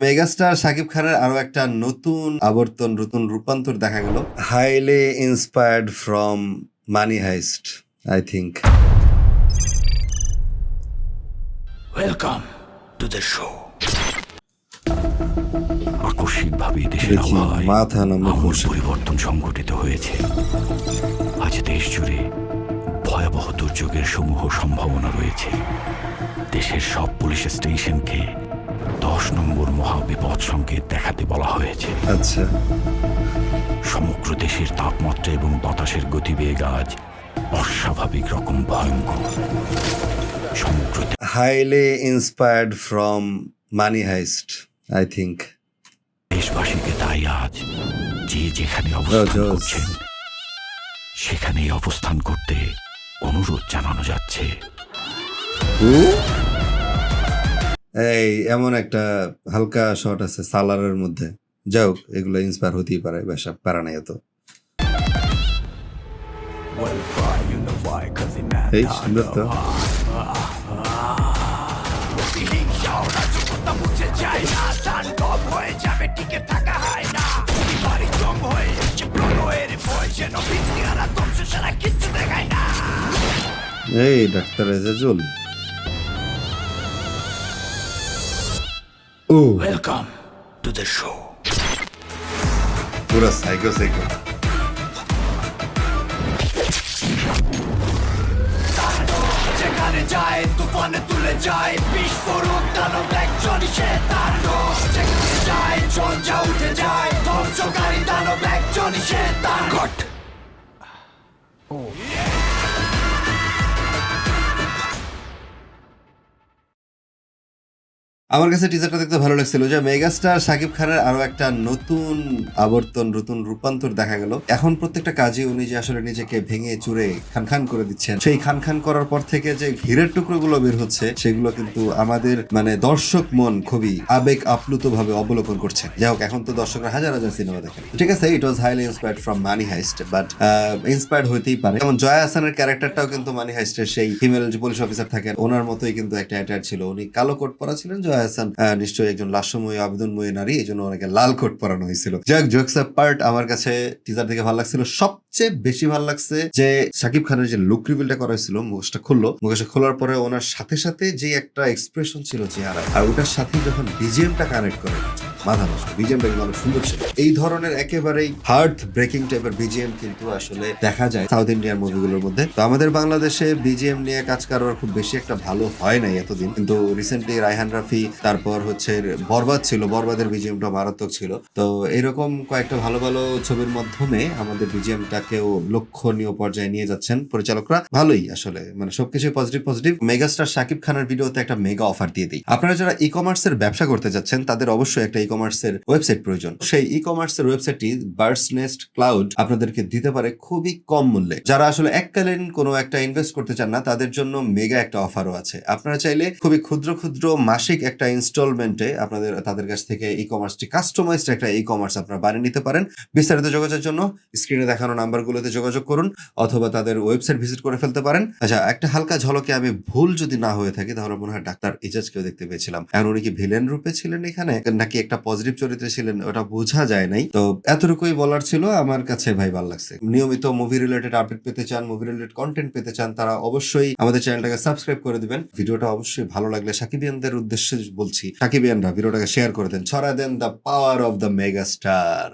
Megastar Shakib খানের আরও একটা নতুন আবর্তন নতুন রূপান্তর দেখা গেল। Highly inspired from money heist I think welcome to the show আকস্মিকভাবে দেশের মাথা আমূল পরিবর্তন সংঘটিত হয়েছে। আজ দেশ জুড়ে ভয়াবহ দুর্যোগের সমূহ সম্ভাবনা রয়েছে। দেশের সব পুলিশ স্টেশনকে দশ নম্বর মহাবিপদ সংকেত দেখাতে বলা হয়েছে। আচ্ছা। সমগ্র দেশের তাপমাত্রা এবং বাতাসের গতিবেগ আজ অস্বাভাবিক রকম ভয়ঙ্কর। সমগ্র highly inspired from money heist I think দেশবাসীকে তাই আজ যে যেখানে অবস্থান। করছেন সেখানেই অবস্থান করতে অনুরোধ জানানো যাচ্ছে। এই এমন একটা হালকা শট আছে সালারের মধ্যে। যাই হোক, এগুলো ইন্সপায়ার হতেই পারে, বেশা প্যারা নাই এত। এই, ডাক্তার এজাজুল। ও ওয়েলকাম টু দ্য শো পুরো সাইকো সাইকো যেখানে যায় তুফানে তুলে যায় বিস্ফোরক দানব একজনই সে তার দোষ। যেখানে যায় ঝঞ্ঝা উঠে যায় ধ্বংসকারী দানব একজনই সে তার গট আমার কাছে টিজারটা দেখতে ভালো লাগছিল যে মেগাস্টার শাকিব খানের আরও একটা নতুন আবর্তন, নতুন রূপান্তর দেখা গেল। এখন প্রত্যেকটা কাজে উনি যে আসলে নিজেকে ভেঙে চুরে খান খান করে দিচ্ছেন। সেই খান খান করার পর থেকে যে হীরের টুকরোগুলো বের হচ্ছে, সেগুলো কিন্তু আমাদের মানে দর্শক মন খুবই আবেগ আপ্লুত ভাবে অবলোকন করছে। যাই হোক, এখন তো দর্শকরা হাজার হাজার সিনেমা দেখেন। ঠিক আছে it was highly inspired from Money Heist but inspired হইতেই পারে। যেমন জয়া হাসানের ক্যারেক্টারটাও কিন্তু মানি হাইস্টের সেই ফিমেল পুলিশ অফিসার থাকেন। ওনার মতোই কিন্তু একটা অ্যাটায়ার ছিল। উনি কালো কোট পরা ছিলেন, জয়া হাসান নিশ্চয়ই একজন লাস্যময়, আবেদনময় নারী এই জন্য ওনাকে লাল কোট পরানো হয়েছিল। যাক জোকস পার্ট আমার কাছে টিজার দেখে ভালো লাগছিল। সবচেয়ে বেশি ভালো লাগছে যে শাকিব খানের যে লুক রিভিলটা করা হয়েছিল, মুখোশটা খুললো। মুখোশটা খোলার পরে ওনার সাথে সাথে যে একটা এক্সপ্রেশন ছিল চেহারা আর ওটার সাথে যখন বিজিএমটা কানেক্ট করে মাথা নষ্ট। বিজিএমটা কিন্তু অনেক সুন্দর ছিল। এই ধরনের একেবারেই হার্ট ব্রেকিং টাইপের বিজিএম কিন্তু আসলে দেখা যায় সাউথ ইন্ডিয়ান মুভিগুলোর মধ্যে। তো আমাদের বাংলাদেশে বিজিএম নিয়ে কাজ করার খুব বেশি একটা ভালো হয় নাই এতদিন। কিন্তু রিসেন্টলি রায়হান রাফি, তারপর হচ্ছে বরবাদ ছিল, বরবাদের বিজিএমটা মারাত্মক ছিল। তো এরকম কয়েকটা ভালো ভালো ছবির মাধ্যমে আমাদের বিজিএমটাকেও লক্ষণীয় পর্যায়ে নিয়ে যাচ্ছেন পরিচালকরা। ভালোই আসলে মানে সবকিছু পজিটিভ পজিটিভ মেগাস্টার শাকিব খানের ভিডিওতে একটা মেগা অফার দিয়ে দিই। আপনারা যারা ই কমার্সের ব্যবসা করতে যাচ্ছেন, তাদের অবশ্যই একটা ই কমার্সের ওয়েবসাইট প্রয়োজন। সেই ই কমার্সের ওয়েবসাইটটি বার্ডস নেস্ট ক্লাউড আপনাদেরকে দিতে পারে খুবই কম মূল্যে। যারা আসলে এককালীন কোনো একটা ইনভেস্ট করতে চান না, তাদের জন্য মেগা একটা অফারও আছে। আপনারা চাইলে খুবই ক্ষুদ্র ক্ষুদ্র মাসিক একটা ইনস্টলমেন্টে আপনাদের, তাদের কাছ থেকে ই কমার্সটি কাস্টমাইজড একটা ই কমার্স আপনারা বানিয়ে নিতে পারেন। বিস্তারিত যোগাযোগের জন্য স্ক্রিনে দেখানো নাম্বারগুলোতে যোগাযোগ করুন অথবা তাদের ওয়েবসাইট ভিজিট করে ফেলতে পারেন। আচ্ছা একটা হালকা ঝলকে আমি ভুল যদি না হয়ে থাকি, তাহলে মনে হয় ডাক্তার এজাজকেও দেখতে পেয়েছিলাম। এখন উনি কি ভিলেন রূপে ছিলেন এখানে? নাকি একটা পজিটিভ চরিত্রে ছিলেন, ওটা বোঝা যায় নাই। তো এতটুকুই বলার ছিল আমার কাছে ভাই ভালো লাগছে। নিয়মিত মুভি রিলেটেড আপডেট পেতে চান মুভি রিলেটেড কন্টেন্ট পেতে চান, তারা অবশ্যই আমাদের চ্যানেলটাকে সাবস্ক্রাইব করে দিবেন। ভিডিওটা অবশ্যই ভালো লাগলে সাকিবিয়ানদের উদ্দেশ্যে বলছি, সাকিবিয়ানরা ভিডিওটাকে শেয়ার করে দেন ছড়া দেন the power of the mega star